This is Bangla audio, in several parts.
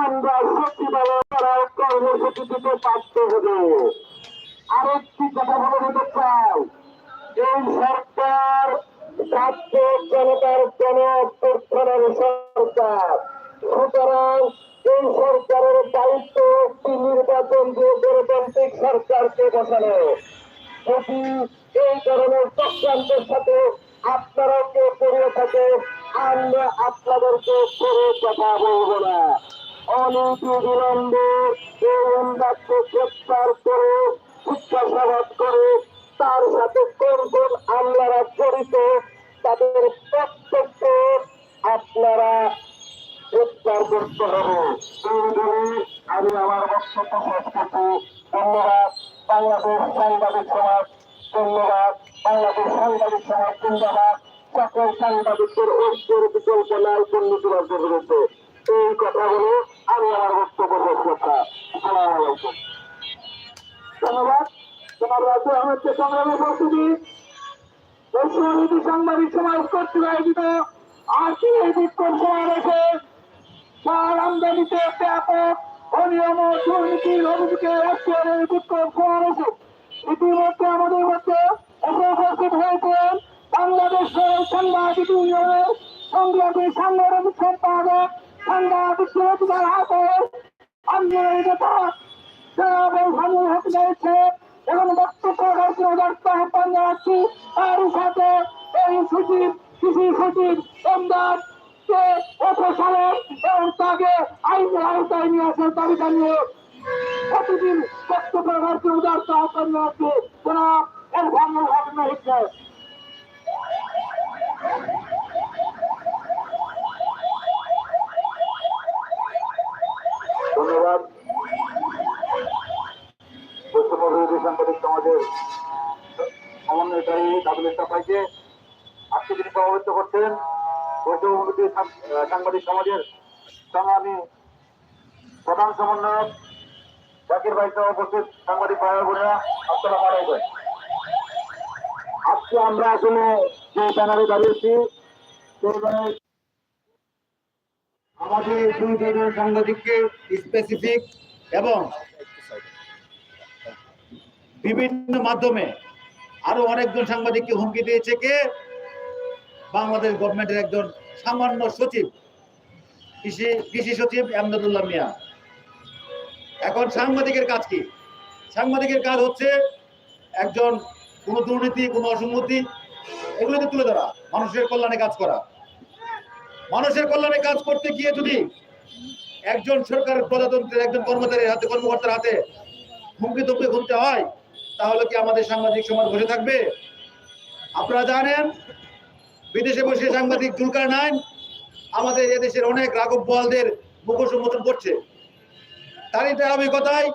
আমরা সচিবালয় করার কর্মসূচি দিতে বাধ্য হব। আরেকটি কথা বলে দিতে চাই। এই সরকার ছাত্র জনতার জন অভ্যর্থনের সরকার। সুতরাং এই সরকারের দায়িত্ব একটি নির্বাচন দিয়ে গণতান্ত্রিক সরকারকে বসানো। যদি এই ধরনের চক্রান্তের সাথে আপনারাও কেউ করে থাকে আমরা আপনাদেরকে করে কথা বলব না। অনতি বিলম্বে এই উন্নাতকে গ্রেপ্তার করে জিজ্ঞাসাবাদ করে, তার সাথে কোন কোন আমলারা জড়িত, তাদের প্রত্যেককে আপনারা গ্রেপ্তার করতে হবে। এই বলে আমি আমার বক্তব্য শেষ করছি। ধন্যবাদ। বাংলাদেশ সাংবাদিক সমাজ, ধন্যবাদ। বাংলাদেশ সাংবাদিক সমাজ জিন্দাবাদ সকল সাংবাদিকদের ঐক্যের বিকল্প নাই দুর্নীতিবাদের বিরুদ্ধে। এই কথা বলে আমি আমার বক্তব্য করতাম সালাম আলাইকুম। ধন্যবাদ। তোমার রাজ্য আহমেদকে সংগ্রামী উপস্থিতি। বৈষ্ণবী সাংবাদিক সমাজ কর্তৃক আয়োজিত আজকের এই বিক্ষোভ সমাবেশে সার আমদানিতে ব্যাপক অনিয়ম ও দুর্নীতির অভিযোগে আজকের এই বিক্ষোভ সমাবেশে ইতিমধ্যে আমাদের মধ্যে উপস্থিত হয়েছেন বাংলাদেশের সাংবাদিক ইউনিয়নের সংগ্রামী সাংগঠনিক সম্পাদক সাংবাদিক অধিকার হাতে আন্দোলনের হক রয়েছে এবং বক্তব্য ব্যস্ত আহ্বান জানাচ্ছি তার এই সচিব কৃষি সচিব এমদাদ কে অপসারণ এবং তাকে প্রতিদিন বক্তব্য রাখতে উদার্ত আহ্বান জনাব এর রয়েছে ধন্যবাদ পশ্চিমবঙ্গ সাংবাদিক সমাজের সমন্বয়কারী কাবুল ইস্তাফাইকে আজকে তিনি সভাপতিত্ব করছেন পশ্চিমবঙ্গ সাংবাদিক সমাজের সংগ্রামী প্রধান সমন্বয়ক জাকির ভাই সহ উপস্থিত সাংবাদিক ভাই বোনেরা, আসসালাম আলাইকুম। আজকে আমরা আসলে যে ব্যানারে দাঁড়িয়েছি সেই ব্যানারে আমাদের দুই ধরনের সাংবাদিককে স্পেসিফিক এবং বিভিন্ন মাধ্যমে আরও অনেকজন সাংবাদিককে হুমকি দিয়েছে কে? বাংলাদেশ গভর্নমেন্টের একজন সামান্য সচিব, কৃষি কৃষি সচিব এমদাদুল্লাহ মিয়া। এখন সাংবাদিকের কাজ কি? সাংবাদিকের কাজ হচ্ছে একজন কোনো দুর্নীতি, কোনো অসঙ্গতি এগুলোতে তুলে ধরা, মানুষের কল্যাণে কাজ করা। মানুষের কল্যাণে কাজ করতে গিয়ে যদি একজন সরকারের প্রজাতন্ত্রের একজন কর্মচারীর হাতে, কর্মকর্তার হাতে হুমকি তুমকি ঘুরতে হয় তাহলে কি আমাদের সাংবাদিক সমাজ বসে থাকবে? আপনারা জানেন, বিদেশে বসে সাংবাদিক জুলকার নাইন আমাদের এদেশের অনেক রাঘব বোয়ালদের মুখোশ উন্মোচন করছে। তারই ধারাবাহিকতায়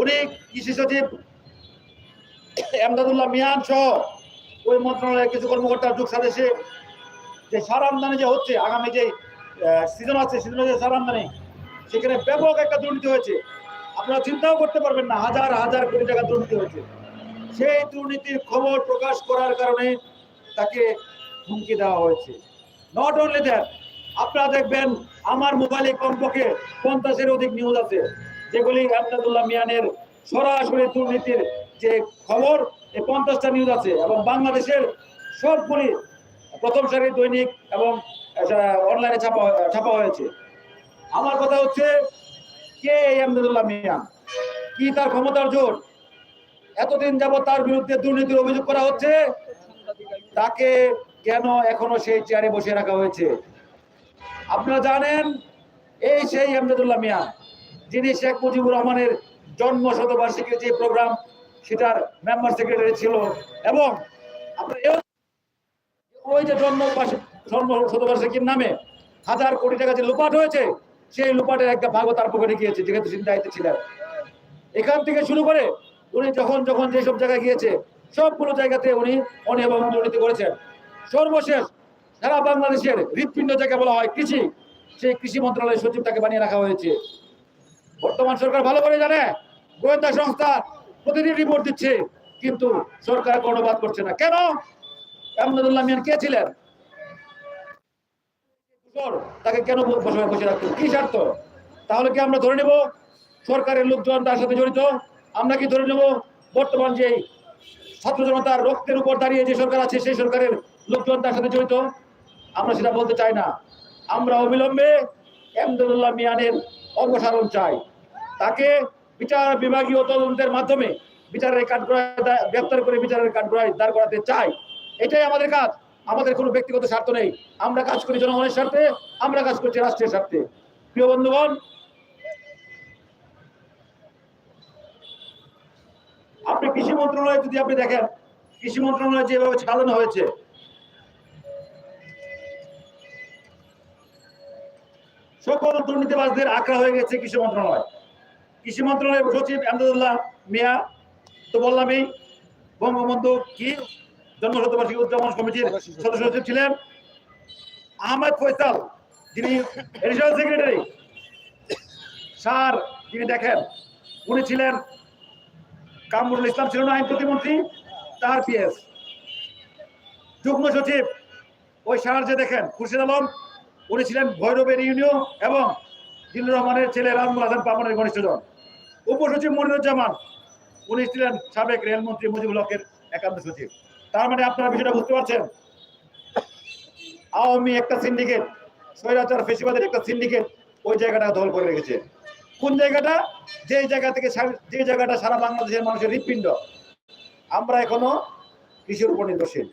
উনি কৃষি সচিব এমদাদুল্লাহ মিয়ান সহ ওই মন্ত্রণালয়ের কিছু কর্মকর্তার যোগ সাদেশে যে সার আমদানি যে হচ্ছে, আগামী যে সিজন আছে সিজনে যে সার আমদানি, সেখানে ব্যাপক একটা দুর্নীতি হয়েছে। আপনারা চিন্তাও করতে পারবেন না, হাজার হাজার কোটি টাকা দুর্নীতি হয়েছে। সেই দুর্নীতির খবর প্রকাশ করার কারণে তাকে হুমকি দেওয়া হয়েছে। নট অনলি দ্যাট আপনারা দেখবেন আমার মোবাইলে কমপক্ষে পঞ্চাশের অধিক নিউজ আছে, যেগুলি আমদাদুল্লাহ মিয়ানের সরাসরি দুর্নীতির যে খবর, এই পঞ্চাশটা নিউজ আছে এবং বাংলাদেশের সবগুলি প্রথম সারির দৈনিক এবং অনলাইনে ছাপা ছাপা হয়েছে। আমার কথা হচ্ছে কে এই আহমেদুল্লাহ মিয়া? কি তার ক্ষমতার জোর? এতদিন যাবত তার বিরুদ্ধে দুর্নীতির অভিযোগ করা হচ্ছে, তাকে কেন এখনও সেই চেয়ারে বসে রাখা হয়েছে? আপনারা জানেন, এই সেই আহমেদুল্লাহ মিয়া, যিনি শেখ মুজিবুর রহমানের জন্ম শতবার্ষিকীর যে প্রোগ্রাম সেটার মেম্বার সেক্রেটারি ছিল এবং ওই যে জন্ম জন্ম শতবার্ষিকীর নামে হাজার কোটি টাকা যে লুপাট হয়েছে সেই লোপাটের একটা ভাগও তার পকেটে গিয়েছে যেহেতু তিনি দায়িত্বে ছিলেন। এখান থেকে শুরু করে উনি যখন যখন যেসব জায়গায় গিয়েছে, সবগুলো জায়গাতে উনি অনিয়ম এবং দুর্নীতি করেছেন। সর্বশেষ সারা বাংলাদেশের হৃৎপিণ্ড যাকে বলা হয় কৃষি, সেই কৃষি মন্ত্রণালয়ের সচিব তাকে বানিয়ে রাখা হয়েছে। বর্তমান সরকার ভালো করে জানে, গোয়েন্দা সংস্থা প্রতিদিন রিপোর্ট দিচ্ছে, কিন্তু সরকার কর্ণপাত করছে না। কেন? আহমদুল্লাহ মিয়ান কে ছিলেন? তাকে কেন রাখতো কি স্বার্থ? তাহলে কি আমরা ধরে নেব সরকারের লোকজন তার সাথে জড়িত? আমরা কি ধরে নেব বর্তমান যে ছাত্র জনতার রক্তের উপর দাঁড়িয়ে যে সরকার আছে, সেই সরকারের লোকজন তার সাথে জড়িত? আমরা সেটা বলতে চাই না। আমরা অবিলম্বে এমদুল্লাহ মিয়ানের অপসারণ চাই। তাকে বিচার বিভাগীয় তদন্তের মাধ্যমে বিচারের কাঠগড়ায় গ্রেপ্তার করে বিচারের কাঠগড়ায় দাঁড় করাতে চাই। এটাই আমাদের কাজ। আমাদের কোনো ব্যক্তিগত স্বার্থ নেই। আমরা কাজ করি জনগণের স্বার্থে, আমরা কাজ করছি রাষ্ট্রের স্বার্থে। প্রিয় বন্ধুগণ, আপনি কৃষি মন্ত্রণালয় যদি আপনি দেখেন, কৃষি মন্ত্রণালয় যেভাবে সাজানো হয়েছে, সকল দুর্নীতিবাজদের আঁকড়া হয়ে গেছে কৃষি মন্ত্রণালয়। কৃষি মন্ত্রণালয়ের সচিব আহমদুল্লাহ মিয়া, তো বললামই বঙ্গবন্ধু কি জন্মশতবার্ষিকী উদযাপন কমিটির সদস্য সচিব ছিলেন আহমেদ ফয়সাল, যিনি এডিশনাল সেক্রেটারি, স্যার যিনি দেখেন, উনি ছিলেন কামরুল ইসলাম ছিলেন আইন প্রতিমন্ত্রী, তার পিএস। যুগ্ম সচিব, ওই স্যার যে দেখেন, খুরশিদ আলম, উনি ছিলেন ভৈরবের ইউনিয়ন এবং জিল্লুর রহমানের ছেলে রাজমুল হাসান পাবনের ঘনিষ্ঠজন উপসচিব মনিরুজ্জামান, উনি ছিলেন সাবেক রেলমন্ত্রী মুজিবুল হকের একান্ত সচিব। তার মানে আপনারা বিষয়টা বুঝতে পারছেন? আওয়ামী একটা সিন্ডিকেট স্বৈরাচার, ফেসিবাদের একটা সিন্ডিকেট ওই জায়গাটা দখল করে রেখেছে। কোন জায়গাটা? যে জায়গা থেকে যে জায়গাটা সারা বাংলাদেশের মানুষের হৃৎপিণ্ড। আমরা এখনও কৃষির উপর নির্ভরশীল।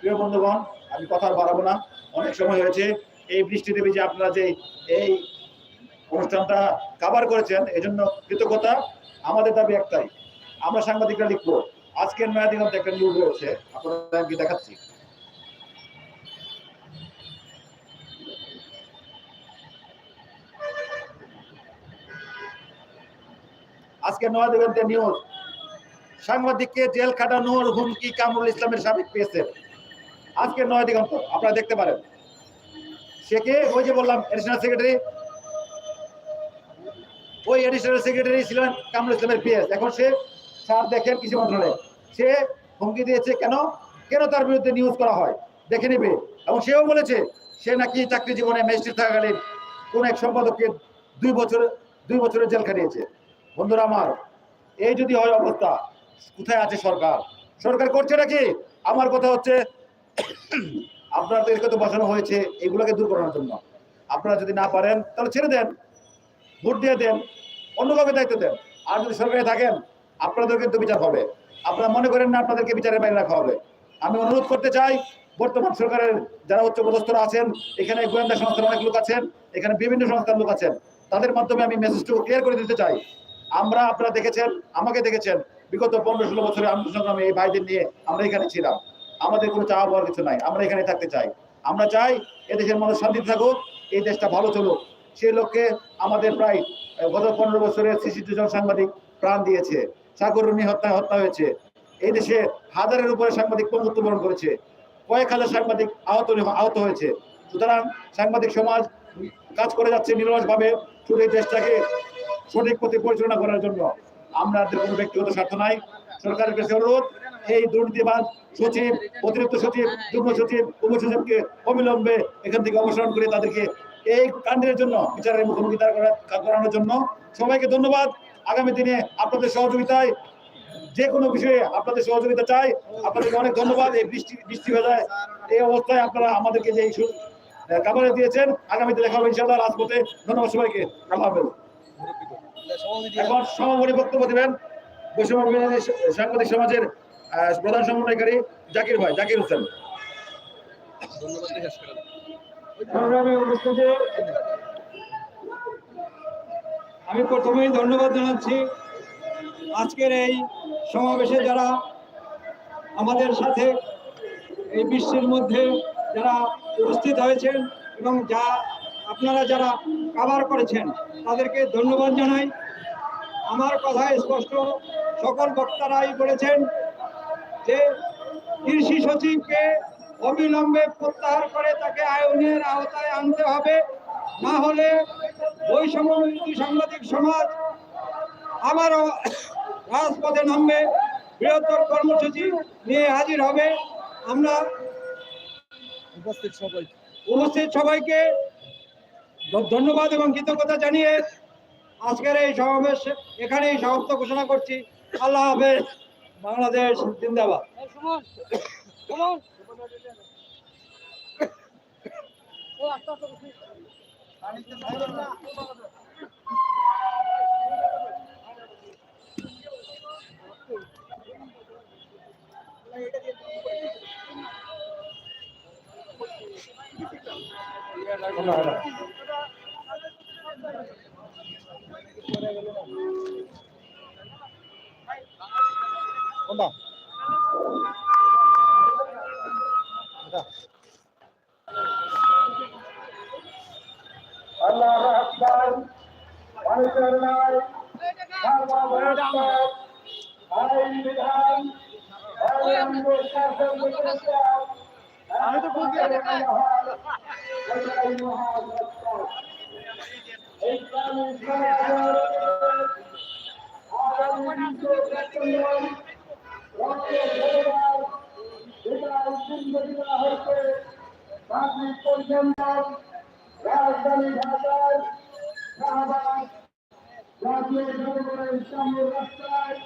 প্রিয় বন্ধুগণ, আমি কথা বাড়াবো না। অনেক সময় হয়েছে, এই বৃষ্টি দেবী যে আপনারা যে এই অনুষ্ঠানটা কাভার করেছেন, এজন্য কৃতজ্ঞতা। আমাদের দাবি একটাই, আমরা সাংবাদিকরা লিখব। আজকের নয়া দিগন্তে একটা নিউজ রয়েছে। আপনারা দেখাচ্ছি? আজকে নয়া দিগন্তে নিউজ সাংবাদিককে জেল খাটানোর হুমকি কামরুল ইসলামের সাবেক পেয়েছে আজকে নয় দিগন্ত আপনারা দেখতে পারেন। সে কে? ওই যে বললাম এডিশনাল সেক্রেটারি ওই এডিশনাল সেক্রেটারি ছিলেন কামরুল ইসলামের পিএস এখন সে স্যার দেখেন কৃষি মন্ত্রণালয়ে। সে হুমকি দিয়েছে কেন? কেন তার বিরুদ্ধে নিউজ করা হয়? দেখে নেবে। এবং সেও বলেছে, সে নাকি চাকরি জীবনে ম্যাজিস্ট্রেট থাকাকালীন কোন এক সম্পাদককে দুই বছর, দুই বছরের জেল খাটিয়েছে। বন্ধুরা আমার, এই যদি হয় অবস্থা, কোথায় আছে সরকার? সরকার করছে নাকি? আমার কথা হচ্ছে, আপনাদেরকে তো বসানো হয়েছে এগুলোকে দূর করানোর জন্য। আপনারা যদি না পারেন, তাহলে ছেড়ে দেন, ভোট দিয়ে দেন, অন্য কাউকে দায়িত্ব দেন। আর যদি সরকারে থাকেন আপনাদের কিন্তু বিচার হবে। আপনারা মনে করেন না আপনাদেরকে বিচারের বাইরে রাখা হবে। আমি অনুরোধ করতে চাই, বর্তমান সরকারের যারা উচ্চ পদস্থরা আছেন, এখানে গোয়েন্দা সংস্থার অনেক লোক আছেন, এখানে বিভিন্ন সংস্থার লোক আছেন, তাদের মাধ্যমে আমি মেসেজটুকু ক্লিয়ার করে দিতে চাই। আমরা, আপনারা দেখেছেন, আমাকে দেখেছেন, বিগত পনেরো ষোলো বছরে আন্দোলন সংগ্রামে এই ভাইদের নিয়ে আমরা এখানে ছিলাম। আমাদের কোনো চাওয়া পাওয়ার কিছু নাই, আমরা এখানে থাকতে চাই। আমরা চাই এদেশের মানুষ শান্তিতে থাকুক, এই দেশটা ভালো চলুক। সেই লক্ষ্যে আমাদের প্রায়, গত পনেরো বছরের ছেষট্টি জন সাংবাদিক প্রাণ দিয়েছে। সাগরণী হত্যা হত্যা হয়েছে। এই দেশে হাজারের উপরে সাংবাদিক মৃত্যুবরণ করেছে। কয়েক হাজার সাংবাদিক আহত আহত হয়েছে। সুতরাং সাংবাদিক সমাজ কাজ করে যাচ্ছে নিরলসভাবে শুধু এই দেশটাকে সঠিক পথে পরিচালনা করার জন্য। আমরা কোনো ব্যক্তিগত স্বার্থ নাই। সরকারের কাছে অনুরোধ, এই দুর্নীতিবাদ সচিব, অতিরিক্ত সচিব, যুগ্ম সচিব উপসচিবকে অবিলম্বে এখান থেকে অপসারণ করে তাদেরকে এই কাণ্ডের জন্য বিচারের মুখোমুখি করানোর জন্য সবাইকে ধন্যবাদ। আগামী দিনে আপনাদের সহযোগিতায় যে কোনো বিষয়ে আপনাদের সহযোগিতা চাই। আপনাদেরকে অনেক ধন্যবাদ। এই বৃষ্টি বৃষ্টি ভেজায় এই অবস্থায় আপনারা আমাদেরকে যে ইস্যু কাভারে দিয়েছেন আগামীতে দেখা হবে ইনশাআল্লাহ রাজপথে। ধন্যবাদ সবাইকে। আল্লাহ হাফেজ। এখন সমাপনী বক্তব্য দেবেন বৈষম্য সাংবাদিক সমাজের প্রধান সমন্বয়কারী জাকির ভাই। জাকির হোসেন। সংগ্রামে উপস্থিতি আমি প্রথমেই ধন্যবাদ জানাচ্ছি। আজকের এই সমাবেশে যারা আমাদের সাথে এই বিশ্বের মধ্যে যারা উপস্থিত হয়েছেন এবং যা আপনারা যারা কাভার করেছেন, তাদেরকে ধন্যবাদ জানাই। আমার কথা স্পষ্ট সকল বক্তারাই বলেছেন যে কৃষি সচিবকে অবিলম্বে প্রত্যাহার করে তাকে আইনের আওতায় আনতে হবে। না হলে বৈষম্য সাংবাদিক সমাজ আমারও রাজপথে নামবে বৃহত্তর কর্মসূচি নিয়ে হাজির হবে। আমরা উপস্থিত সবাই। উপস্থিত সবাইকে ধন্যবাদ এবং কৃতজ্ঞতা জানিয়ে আজকের এই সমাবেশ এখানেই সমাপ্ত ঘোষণা করছি। আল্লাহ হাফেজ। বাংলাদেশ জিন্দাবাদ। আস্তে আস্তে না পরিচালনায় আইন বিধান আমি তো বলতে রাজধানী ঢাকার শাহবাগ রাজ্যের জনগণের সামনে রাস্তায়